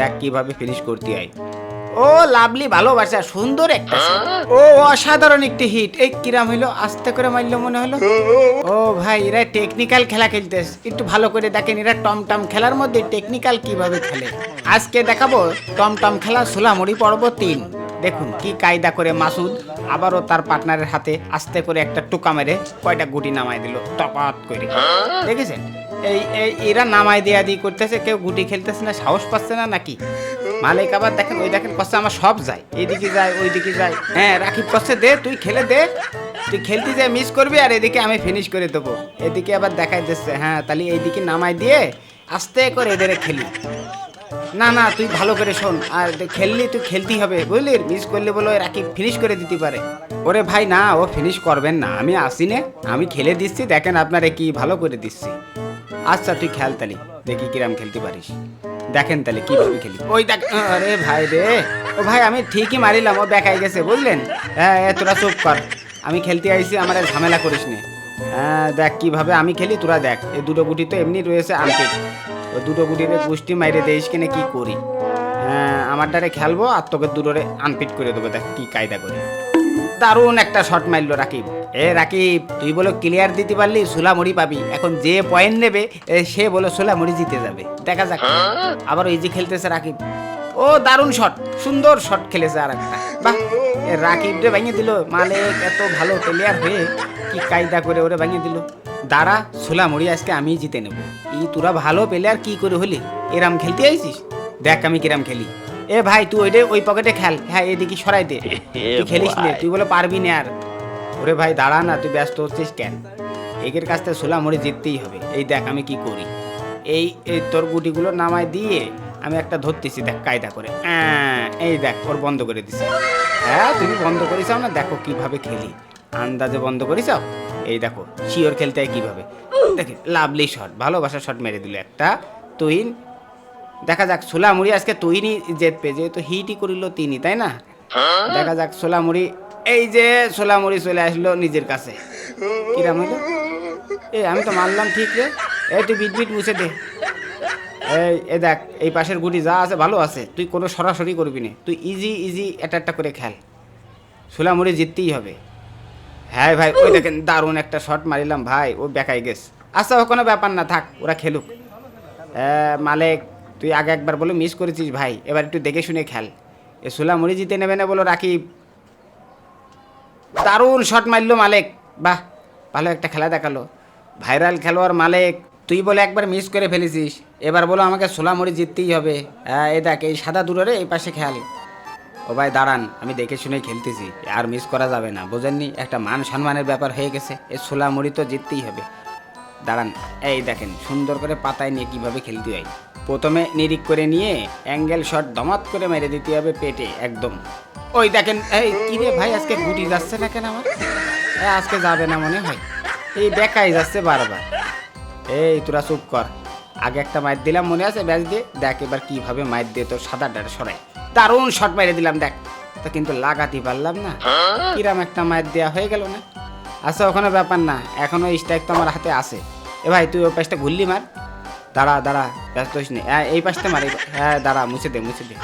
দেখ কীভাবে ফিনিশ করতে হয়। ও লাভলি ভালোবাসা, সুন্দর একটা ও অসাধারণ একটি হিট এই কিরাম হইল, আস্তে করে মারলো মনে হলো। ও ভাই, এরা টেকনিক্যাল খেলা খেলতেস একটু ভালো করে দেখেন, এরা টমটম খেলার মধ্যে টেকনিক্যাল কীভাবে খেলে। আজকে দেখাবো টমটম খেলা সোলামুড়ি পর্ব তিন। দেখুন কি কায়দা করে মাসুদ আবারও তার পার্টনারের হাতে আস্তে করে একটা টুকা মেরে কয়টা গুটি নামাই দিল, টপাত করে। দেখেছেন? এই এই, এরা নামাই দেয়া দিয়ে করতেছে, কেউ গুটি খেলতেছে না, সাহস পাচ্ছে না নাকি? মালিক আবার দেখেন, ওই দেখেন কষ্ট আমার সব যায়। এইদিকে যায়, ওইদিকে যায়। হ্যাঁ রাকিব কষ্টে দে, তুই খেলে দে। তুই খেলতে যায় মিস করবি, আর এদিকে আমি ফিনিশ করে দেবো। এদিকে আবার দেখাই দিচ্ছে হ্যাঁ তাহলে এইদিকে নামাই দিয়ে আস্তে করে এদের খেলি। না না, তুই ভালো করে শোন, আর খেললি তুই খেলতেই হবে, বুঝলি? মিস করলে বলো রাকিব ফিনিশ করে দিতে পারে। ওরে ভাই, না, ও ফিনিশ করবেন না, আমি আসি নে আমি খেলে দিচ্ছি, দেখেন আপনারে কি ভালো করে দিচ্ছি। আচ্ছা তুই খেল তালি দেখি কিরাম খেলতে পারিস। দেখেন তাহলে কীভাবে খেলি। ওই দেখ, আরে ভাই রে। ও ভাই, আমি ঠিকই মারিলাম, ও দেখাই গেছে, বুঝলেন? হ্যাঁ তোরা চুপ কর। আমি খেলতে আইছি, আমার ঝামেলা করিস নে। হ্যাঁ দেখ কীভাবে আমি খেলি, তোরা দেখ। এই দুটো গুটি তো এমনি রয়েছে আনপিক ও দুটো গুটিরে গুষ্টি মাইরে দেইস কিনে কি করি? হ্যাঁ আমার দ্বারে খেলব আর তোকে দুটোরে আনপিট করে দেবো, দেখ কি কায়দা করি। দারুণ একটা শট মারলো রাকিব। এ রাকিব, তুই বলো ক্লিয়ার দিতে পারলি, সুলামুড়ি পাবি। এখন যে পয়েন্ট নেবে সে বলো সুলামুড়ি জিতে যাবে। দেখা যাক। আবার এই যে খেলতেছে রাকিব। ও, দারুণ শট সুন্দর শট খেলেছে আর একটা বাহ রাকিব রে ভেঙে দিল। মালিক, এত ভালো প্লেয়ার হয়ে কি কায়দা করে ওরে ভেঙে দিল। দাঁড়া, সুলামুড়ি আজকে আমি জিতে নেব। ই তোরা ভালো প্লেয়ার কি করে হলি? এরাম খেলতে আইছিস? দেখ আমি কিরাম খেলি। এ ভাই তুই ওইটা ওই পকেটে খেল। হ্যাঁ এদিকে সরাই দে। তুই খেলিস নে তুই বলে পারবি না আর। ওরে ভাই দাঁড়া না তুই ব্যস্ত হচ্ছিস কেন? একের কাছ থেকে সোলা মরে জিততেই হবে। এই দেখ আমি কি করি। এই এই তোর গুটিগুলো নামায় দিয়ে আমি একটা ধরতেছি দেখ কায়দা করে। এই দেখ ওর বন্ধ করে দিছি। হ্যাঁ তুমি বন্ধ করেছাও না দেখো কীভাবে খেলি। আন্দাজে বন্ধ করেছাও এই দেখো শিওর খেলতে হয় কীভাবে? দেখে লাভলি শট ভালোবাসা শট মেরে দিল একটা। তুই দেখা যাক, সোলামুড়ি আজকে তৈরি জেতবে যেহেতু হিটই করিল তিনি, তাই না? দেখা যাক, সোলামুড়ি, এই যে সোলামুড়ি চলে আসলো নিজের কাছে। কিরাম হইল? এই আমি তো মারলাম ঠিক রে। এই তুই বিট বিট মুছে দে। এই, এ দেখ, এই পাশের গুটি যা আছে, ভালো আছে। তুই কোনো সরাসরি করবি না। তুই ইজি ইজি একটা একটা করে খেল। সোলামুড়ি জিততেই হবে। হ্যাঁ ভাই, ওই দেখেন, দারুণ একটা শট মারিলাম ভাই, ও বেকাই গেছ। আচ্ছা কোনো ব্যাপার না, থাক, ওরা খেলুক। মালিক তুই আগে একবার বলে মিস করেছিস ভাই, এবার একটু দেখে শুনে খেল। এ সোলামুড়ি জিতে নেবে না বলো রাকিব। দারুণ শট মারলো মালিক। বাহ, ভালো একটা খেলা দেখাল। ভাইরাল খেলোয়াড় মালিক, তুই বলে একবার মিস করে ফেলেছিস। এবার বলো আমাকে সোলামুড়ি জিততেই হবে। হ্যাঁ এই দেখ, এই সাদা দূরে এই পাশে খেয়াল। ও ভাই, দাঁড়ান, আমি দেখে শুনে খেলতেছি। আর মিস করা যাবে না, বোঝেননি? একটা মান সম্মানের ব্যাপার হয়ে গেছে। এই সোলামুড়ি তো জিততেই হবে। দাঁড়ান, এই দেখেন, সুন্দর করে পাতায় নিয়ে কীভাবে খেলতে হয়। প্রথমে নিরিক করে নিয়ে অ্যাঙ্গেল শট দমাত করে মেরে দিতে হবে পেটে, একদম। ওই দেখেন, এই কি রে ভাই, আজকে গুটি যাচ্ছে না কেন আমার? আজকে যাবে না মনে হয়। এই দেখাই যাচ্ছে বারবার। এই তোরা চুপ কর। আগে একটা মাইর দিলাম, মনে আছে ব্যাচ দিয়ে? দেখ এবার কীভাবে মাইর দিয়ে তোর সাদা ডাটা সরাই। দারুণ শট মেরে দিলাম, দেখ। তো কিন্তু লাগাতে পারলাম না। কিরাম একটা মাইর দেওয়া হয়ে গেল না। আচ্ছা ওখানে ব্যাপার না। এখনও স্ট্রাইক তো আমার হাতে আছে। এ ভাই, তুই ওই পাশটা ঘুরলি মার। দাঁড়া দাঁড়া ব্যস্ত হইস নি। হ্যাঁ এই পাশটা মার হ্যাঁ দাঁড়া মুছে দে মুছে দে।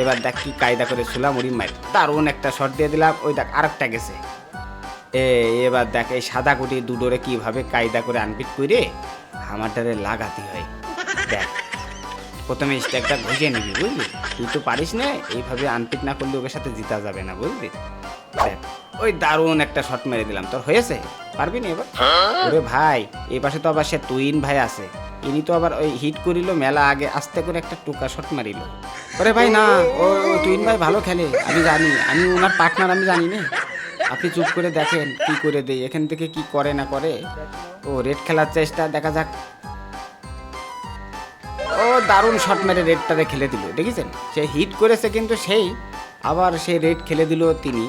এবার দেখ কি কায়দা করে শুলাম উড়ি মার। দারুণ একটা শট দিয়ে দিলাম। ওই দেখ আরেকটা গেছে। এ এবার দেখ এই সাদা কুটি দুডোরে কীভাবে কায়দা করে আনপিট করে আমারটারে লাগাতে হয়। দেখ প্রথমে স্ট্যাকটা ঘুষিয়ে নিবি বুঝলি? তুই তো পারিস না এইভাবে আনপিট না করলে ওকে সাথে জিতা যাবে না বুঝলি? দেখ ওই দারুণ একটা শট মেরে দিলাম। তোর হয়েছে? পারবি না এবার? ওরে ভাই এই পাশে তো আবার সে তুইন ভাই আছে। ইনি তো আবার ওই হিট করিল, মেলা আগে আস্তে করে একটা টুকা শট মারিল। ওরে ভাই না, ও তুইন ভাই ভালো খেলে, আমি জানি, আমি ওনার পার্টনার আমি জানি না। আপনি চুপ করে দেখেন কি করে দেই এখান থেকে কি করে না করে। ও রেড খেলার চেষ্টা, দেখা যাক। ও, দারুণ শট মেরে রেডটারে খেলে দিল, দেখেছেন? সে হিট করেছে কিন্তু সেই, আবার সে রেড খেলে দিল তিনি।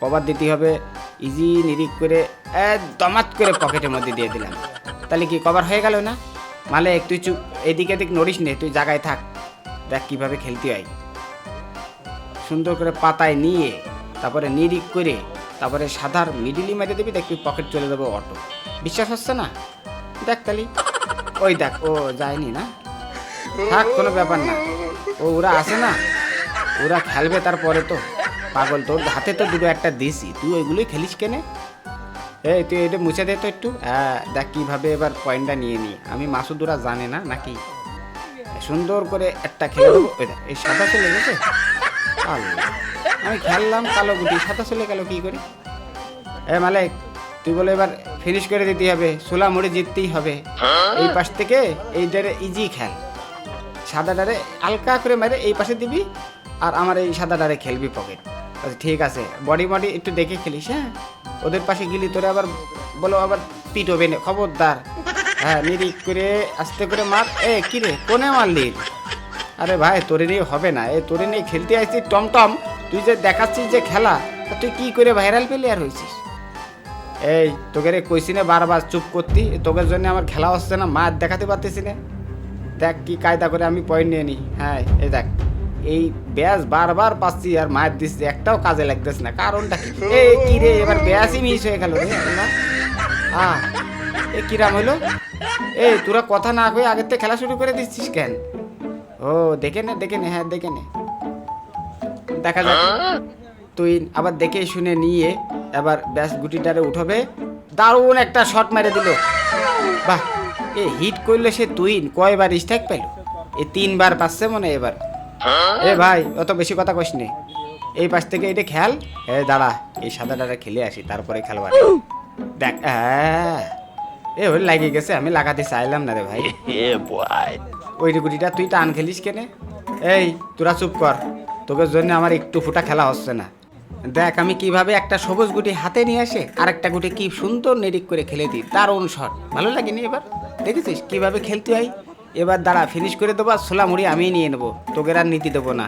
কভার দিতে হবে ইজি নিরিক করে দমাত করে পকেটের মধ্যে দিয়ে দিলাম। তাহলে কি কভার হয়ে গেল না? মালে, তুই চুপ, এদিক এদিক নড়িস নে, তুই জায়গায় থাক। দেখ কীভাবে খেলতে হয়। সুন্দর করে পাতায় নিয়ে, তারপরে নিরিক করে, তারপরে সাধার মিডিলি মেরে দিবি দেখবি পকেট চলে যাবে অটো বিশ্বাস হচ্ছে না? দেখ তালি ওই দেখ, ও যায়নি না? থাক, কোনো ব্যাপার না। ও, ওরা আসে না? ওরা খেলবে তারপরে তো। পাগল, তোর হাতে তো দুটো একটা দিছি তুই ওইগুলোই খেলিস কেনে? এই, তুই এটা মুছে দে তো একটু। দেখ কীভাবে এবার পয়েন্টটা নিয়ে নি আমি মাসুদুরা জানে না, নাকি? সুন্দর করে একটা খেলে দেবো। এই সাদা চলে গেছে? আমি খেললাম কালো গুটি। সাদা চলে গেল কি করে? এ, মালিক, তুই বলে এবার ফিনিশ করে দিতে হবে। সোলা মুড়ে জিততেই হবে। এই পাশ থেকে এই ডারে ইজি খেল। সাদা ডারে হালকা করে মেরে এই পাশে দিবি, আর আমার এই সাদা ডারে খেলবি পকেট আচ্ছা ঠিক আছে। বডি বডি একটু দেখে খেলিস হ্যাঁ? ওদের পাশে গেলি তোরে আবার বলো, আবার পিট হবে না। খবরদার। হ্যাঁ নিরিক করে, আস্তে করে মার। এ, কি রে, কোনে মারলি? আরে ভাই, তোরে নিয়ে হবে না। এ, তোরে নিয়ে খেলতে আসছিস টমটম। তুই যে দেখাচ্ছিস যে খেলা তুই কি করে ভাইরাল প্লেয়ার হয়েছিস এই, তোকে রে কইছি না বারবার চুপ করতি। তোকে জন্য আমার খেলা হচ্ছে না, মার দেখাতে পারতেছি না। দেখ কি কায়দা করে আমি পয়েন্ট নিয়ে নিই। হ্যাঁ এই দেখ। এই ব্যাস বারবার পাচ্ছি আর মায়ের দিচ্ছি, একটাও কাজে লাগতেছে না। কারণটা এই কি রে, এবার ব্যাসই মিস হয়ে গেল রে আহ এ, কিরাম হইল এই তোরা কথা না কয়ে আগের থেকে খেলা শুরু করে দিচ্ছিস কেন? ও, দেখে নে দেখে নে হ্যাঁ দেখে নে। দেখা যাক। তুই আবার দেখে শুনে নিয়ে এবার ব্যাস গুটিটারে উঠবে। দারুণ একটা শট মেরে দিল। বাহ, এ হিট করলে সে তুই কয়বার স্ট্রাইক পেল এ, তিনবার পাচ্ছে মনে এবার। এ ভাই অত বেশি কথা কইস নে। এই পাশ থেকে এটা খেল এ দাঁড়া এই সাদাটারে খেলে আসি তারপরে খেলবার দেখ হ্যাঁ এ ওই লাগিয়ে গেছে আমি লাগাতে চাইলাম না রে ভাই। ওই গুটিটা তুই টান খেলিস কেনে? এই তোরা চুপ কর। তোকে জন্য আমার একটু ফুটা খেলা হচ্ছে না। দেখ আমি কীভাবে একটা সবুজ গুটি হাতে নিয়ে আসে আর একটা গুটি কি সুন্দর নিরিক করে খেলে দিই দারুণ শট। ভালো লাগেনি এবার? দেখেছিস কীভাবে খেলতে হয়? এবার দাঁড়া ফিনিশ করে দেবো আর ছোলা মুড়ি আমিই নিয়ে নেব। তোকে আর নিতে দেবো না।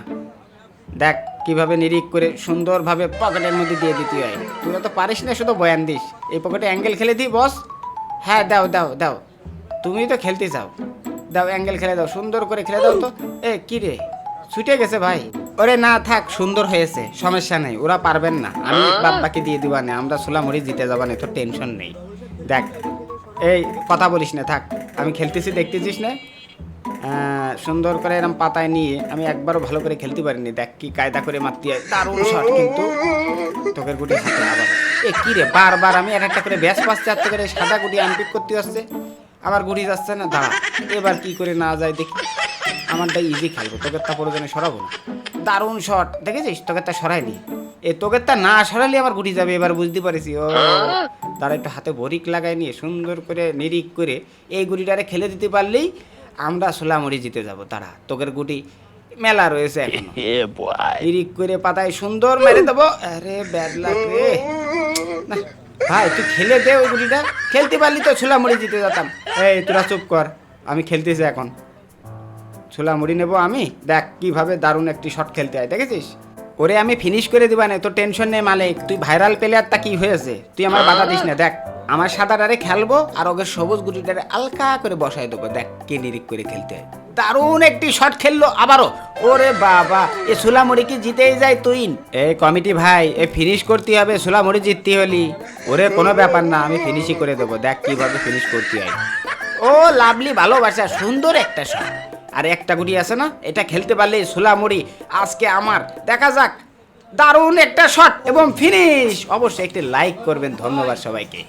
দেখ কীভাবে নিরিক করে সুন্দরভাবে পকেটের মধ্যে দিয়ে দিতে হয়। তোরা তো পারিস না, শুধু বয়ান দিস। এই পকেটে অ্যাঙ্গেল খেলে দিই, বস। হ্যাঁ দাও দাও দাও। তুমি তো খেলতে চাও। দাও অ্যাঙ্গেল খেলে দাও, সুন্দর করে খেলে দাও তো। এ, কি রে? ছুটে গেছে ভাই। ওরে না, থাক, সুন্দর হয়েছে, সমস্যা নেই। ওরা পারবেন না। আমি বাপ্পাকে দিয়ে দিবা না, আমরা সোলামুড়ি জিতে যাবা না, তোর টেনশন নেই। দেখ, এই, কথা বলিস না, থাক। আমি খেলতেছি, দেখতেছিস না? সুন্দর করে এরম পাতায় নিয়ে আমি একবারও ভালো করে খেলতে পারিনি। দেখ কি কায়দা করে মারতে হয়, দারুণ শট কিন্তু। তোকের গুটি হাতে আবার। এ কি রে, বারবার আমি এক একটা করে ব্যাস পাচ্ছে আর করে সাদা গুটি আনপিক করতে আসছে। আমার গুটি যাচ্ছে না, দাঁড়া, এবার কি করে না যায় দেখি। আমারটা ইজি খেলব তোকে তা প্রয়োজনে সরাবো না। দারুণ শট দেখেছিস? তোকে তা সরাইনি। এ তোকে তা না সরালে আমার গুটি যাবে, এবার বুঝতে পারিস। ও তারা একটু হাতে বরিক লাগাই নিয়ে সুন্দর করে নিরিক করে এই গুটিটারে খেলে দিতে পারলেই আমরা সোলামুড়ি জিতে যাব তারা তোকের গুটি মেলা রয়েছে এখনও। Yeah, করে পাতায় সুন্দর মেরে দেবো। আরে ব্যাড লাগ রে। ভাই তুই খেলে দে ওই গুটিটা। খেলতে পারলি তো ছোলা মুড়ি জিতে যেতাম। এই তোরা চুপ কর আমি খেলতেছি এখন। ছোলা মুড়ি নেব আমি। দেখ কীভাবে দারুণ একটি শট খেলতে হয় দেখেছিস? ওরে আমি ফিনিশ করে দিবা না তোর টেনশন নেই মালিক। তুই ভাইরাল প্লেয়ারটা কি হয়েছে? তুই আমার বাধা দিস না দেখ। আমার সাদাটারে খেলব আর ওকে সবুজ গুটিটারে আলকা করে বসাই দেবো। দেখ, কে নিরিক করে খেলতে। দারুণ একটি শট খেললো আবারও। ওরে বাবা, এ সুলামুড়ি কি জিতেই যায় তুই এই কমিটি ভাই, এ ফিনিশ করতে হবে, সুলামুড়ি জিততে হলি। ওরে, কোনো ব্যাপার না, আমি ফিনিশই করে দেবো। দেখ, কীভাবে ফিনিশ করতে হয়। ও লাভলি ভালোবাসা, সুন্দর একটা শট আর একটা গুটি আছে না, এটা খেলতে পারলে সুলামুড়ি আজকে আমার। দেখা যাক। দারুণ একটা শট এবং ফিনিশ অবশ্যই একটি লাইক করবেন। ধন্যবাদ সবাইকে।